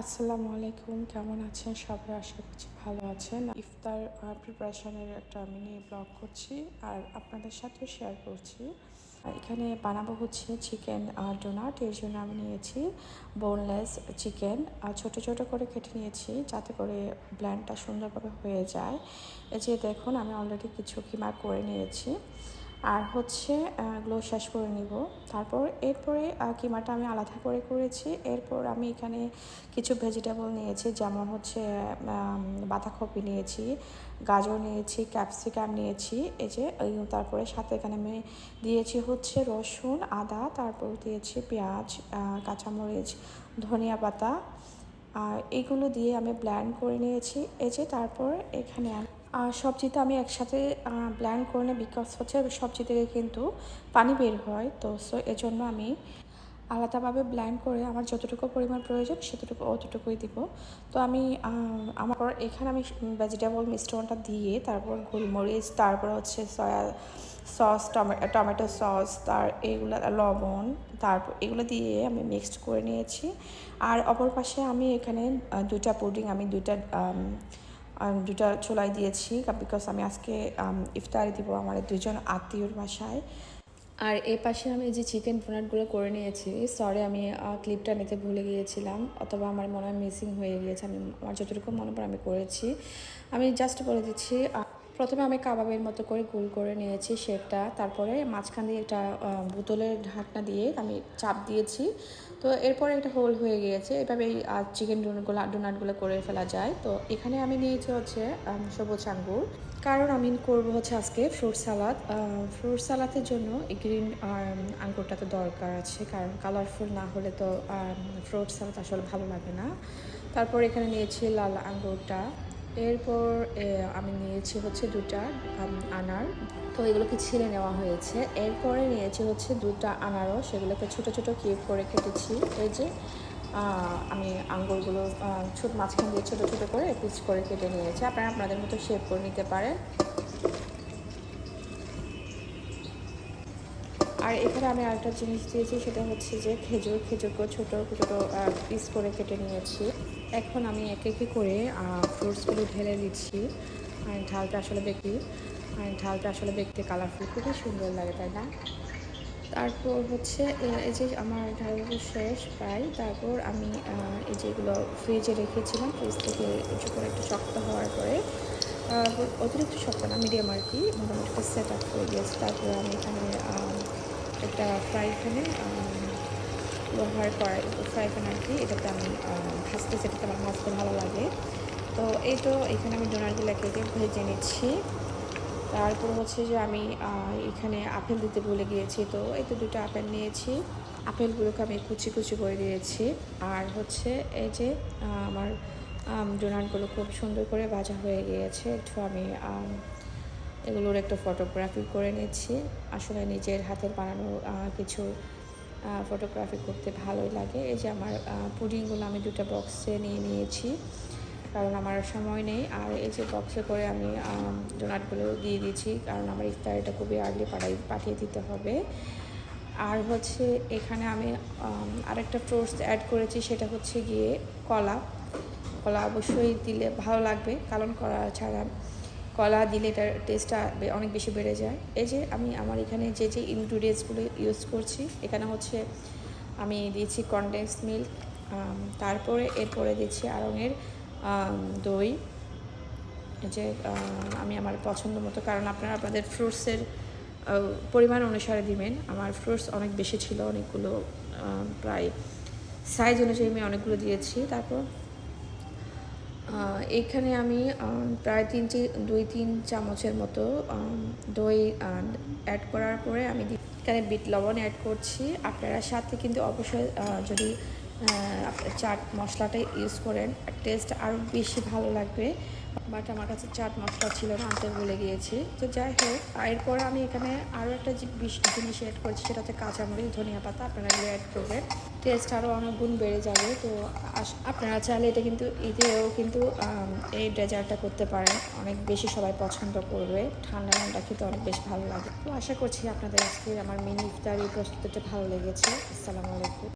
আসসালামু আলাইকুম, কেমন আছেন? সবাই আশা করছি ভালো আছেন। ইফতার প্রিপারেশনের একটা আমি নিয়ে ব্লগ করছি আর আপনাদের সাথেও শেয়ার করছি। এখানে বানাবো হচ্ছে চিকেন ডোনাট এর জন্য আমি নিয়েছি বোনলেস চিকেন আর ছোটো ছোটো করে কেটে নিয়েছি যাতে করে ব্ল্যান্ডটা সুন্দরভাবে হয়ে যায়। এই যে দেখুন, আমি অলরেডি কিছু কিমা করে নিয়েছি। আর হচ্ছে গ্লো শেষ করে নিব। তারপর এরপরে কিমাটা আমি আলাদা করে করেছি। এরপর আমি এখানে কিছু ভেজিটেবল নিয়েছি, যেমন হচ্ছে বাঁধাকপি নিয়েছি, গাজর নিয়েছি ক্যাপসিকাম নিয়েছি। এই যে তারপরে সাথে এখানে আমি দিয়েছি হচ্ছে রসুন, আদা, তারপর দিয়েছি পেঁয়াজ কাঁচামরিচ, ধনিয়া পাতা। আর এগুলো দিয়ে আমি ব্ল্যান্ড করে নিয়েছি। এই যে, তারপর এখানে আর সবজিতে আমি একসাথে ব্ল্যান্ড করে নিই বিকজ হচ্ছে সবজি থেকে কিন্তু পানি বের হয়। তো সো এজন্য আমি আলাদাভাবে ব্ল্যান্ড করে আমার যতটুকু পরিমাণ প্রয়োজন সেতটুকু অতটুকুই দিব। তো আমি আমার এখানে আমি ভেজিটেবল মিশ্রণটা দিয়ে তারপর গোলমরিচ, তারপর হচ্ছে সয়া সস টমেটো সস তার এগুলো, লবণ, তারপর এগুলো দিয়ে আমি মিক্সড করে নিয়েছি। আর অপর পাশে আমি এখানে দুটা পুডিং আমি দুটা দুটা চোলাই দিয়েছি বিকজ আমি আজকে ইফতারি দিব আমার দুজন আত্মীয়র বাসায়। আর এ পাশে আমি যে চিকেন পোনাটগুলো করে নিয়েছি সরি আমি ক্লিপটা নিতে ভুলে গিয়েছিলাম, অথবা আমার মনে হয় মিসিং হয়ে গিয়েছে, আমি, আমার যতটুকু মনে পড়ে আমি করেছি। আমি জাস্ট বলে দিচ্ছি প্রথমে আমি কাবাবের মতো করে গোল করে নিয়েছি শেপটা তারপরে মাঝখান দিয়ে একটা বোতলের ঢাকনা দিয়ে আমি চাপ দিয়েছি। তো এরপরে একটা হোল হয়ে গিয়েছে। এভাবে এই চিকেন ডোনাটগুলো ডোনাটগুলো করে ফেলা যায়। তো এখানে আমি নিয়েছি হচ্ছে সবুজ আঙ্গুর। কারণ আমি করব হচ্ছে আজকে ফ্রুট সালাদ। ফ্রুট সালাদের জন্য এই গ্রিন আঙ্গুরটা তো দরকার আছে। কারণ কালারফুল না হলে তো ফ্রুট সালাদ আসলে ভালো লাগে না। তারপর এখানে নিয়েছি লাল আঙ্গুরটা। এরপর আমি নিয়েছি হচ্ছে দুটা আনার। তো এগুলোকে ছিঁড়ে নেওয়া হয়েছে। এরপরে নিয়েছি হচ্ছে দুটা আনারও সেগুলোকে ছোটো ছোটো কিউব করে কেটেছি। এই যে আমি আঙ্গুরগুলো ছোট, মাঝখান দিয়ে ছোটো ছোটো করে পিচ করে কেটে নিয়েছি। আপনারা আপনাদের মতো শেপ করে নিতে পারেন। আর এখানে আমি আরেকটা জিনিস দিয়েছি, সেটা হচ্ছে যে খেজুর খেজুরকে ছোটো ছোটো পিস করে কেটে নিয়েছি। এখন আমি একে একে করে ফ্রুটসগুলো ঢেলে দিচ্ছি আর ঢালটা আসলে দেখি, আর ঢালটা আসলে দেখতে কালারফুল খুবই সুন্দর লাগে, তাই না? তারপর হচ্ছে এই যে আমার ঢালগুলো শেষ প্রায়, তারপর আমি এই যেগুলো ফ্রিজে রেখেছিলাম ফ্রিজ থেকে একটু করে একটু শক্ত হওয়ার পরে অতিরিক্ত শক্ত না মিডিয়াম আর কি, মোটামুটি সেট আপ হয়ে গিয়েছে তারপর আমি এখানে একটা ফ্রাই প্যানে লোহার কড়াই ফ্রাই প্যান আর কি। এটাতে আমি ভাজতে সেটাতে আমার ভাজতে ভালো লাগে। তো এই তো এখানে আমি ডোনারগুলো কেটে ভেজে নিচ্ছি। তারপর হচ্ছে যে আমি এখানে আপেল দিতে ভুলে গিয়েছি। তো এই তো দুটো আপেল নিয়েছি। আপেলগুলোকে আমি কুচি কুচি করে দিয়েছি। আর হচ্ছে এই যে আমার ডোনাটগুলো খুব সুন্দর করে ভাজা হয়ে গিয়েছে। একটু আমি এগুলোর একটা ফটোগ্রাফি করে নিচ্ছি। আসলে নিজের হাতের বানানো কিছু ফটোগ্রাফি করতে ভালোই লাগে। এই যে আমার পুডিংগুলো আমি দুটো বক্সে নিয়ে নিয়েছি, কারণ আমার সময় নেই। আর এই যে বক্সে করে আমি ডোনাটগুলো দিয়ে দিয়েছি, কারণ আমার ইফতারিটা খুবই আর্লি পাঠাই পাঠিয়ে দিতে হবে। আর হচ্ছে এখানে আমি আরেকটা ফ্রুটস অ্যাড করেছি, সেটা হচ্ছে গিয়ে কলা। কলা অবশ্যই দিলে ভালো লাগবে, কারণ কলা ছাড়া কলা দিলে এটার টেস্টটা অনেক বেশি বেড়ে যায়। এই যে আমি আমার এখানে যে যে ইনগ্রিডিয়েন্টসগুলো ইউজ করছি, এখানে হচ্ছে আমি দিয়েছি কনডেন্স মিল্ক তারপরে এরপরে দিচ্ছি আরঙের দই। যে, আমি আমার পছন্দ মতো, কারণ আপনারা আপনাদের ফ্রুটসের পরিমাণ অনুসারে দিবেন। আমার ফ্রুটস অনেক বেশি ছিল, অনেকগুলো প্রায় সাইজ অনুযায়ী আমি অনেকগুলো দিয়েছি। তারপর এখানে আমি প্রায় তিন দুই তিন চামচের মতো দই অ্যাড করার পরে আমি এখানে বিট লবণ অ্যাড করছি। আপনারা সাথে কিন্তু অবশ্যই যদি চাট মশলাটা ইউজ করেন টেস্ট আরও বেশি ভালো লাগবে। বাট আমার কাছে চাট মশলা ছিল না, আনতে ভুলে গিয়েছি। তো যাই হোক এরপর আমি এখানে আরও একটা জিনিস অ্যাড করছি, সেটা হচ্ছে কাঁচামরিচ, ধনিয়া পাতা, আপনারা এগুলো অ্যাড করবেন। টেস্ট আরও অনেক গুণ বেড়ে যাবে, তো আপনারা চাইলে এটা কিন্তু ঈদেও কিন্তু এই ডেজার্টটা করতে পারেন। অনেক বেশি সবাই পছন্দ করবে, ঠান্ডা ঠান্ডা খেতে অনেক বেশ ভালো লাগে। তো আশা করছি আপনাদের আজকে আমার মিনি ইফতারি প্রস্তুতিটা ভালো লেগেছে। আসসালামু আলাইকুম।